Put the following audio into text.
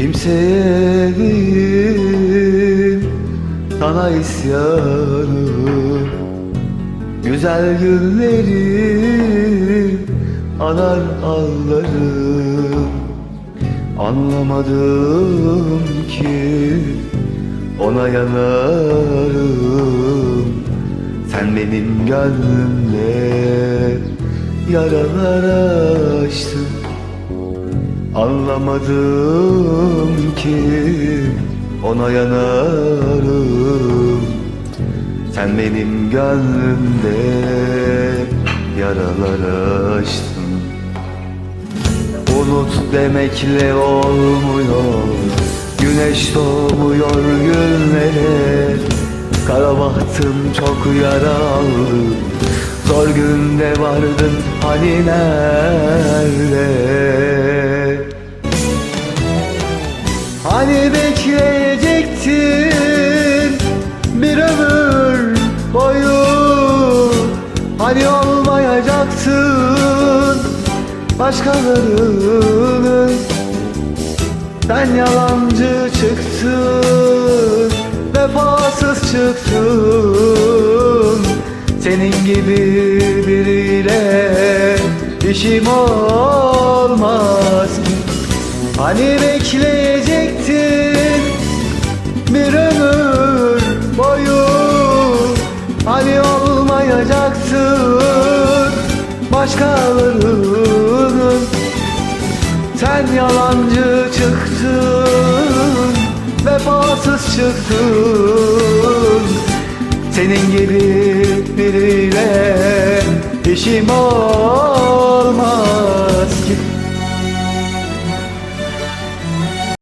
Sevdiğim sana isyanım. Güzel günleri anar ağlarım Anlamadım ki ona yanarım. Sen benim gönlümde yaralar açtın Anlamadım ki ona yanarım. Sen benim gönlümde yaralar açtın. Unut demekle olmuyor. Güneş doğmuyor günlere. Kara bahtım çok yaralı. Zor günde vardın hani nerede Hani bekleyecektin bir ömür boyu? Hani olmayacaktın başkalarının? Sen yalancı çıktın, vefasız çıktın. Senin gibi biriyle işim olmaz ki. Hani bekleyecektin olmayacaktın başkalarının. Sen yalancı çıktın, vefasız çıktın. Senin gibi biriyle işim olmaz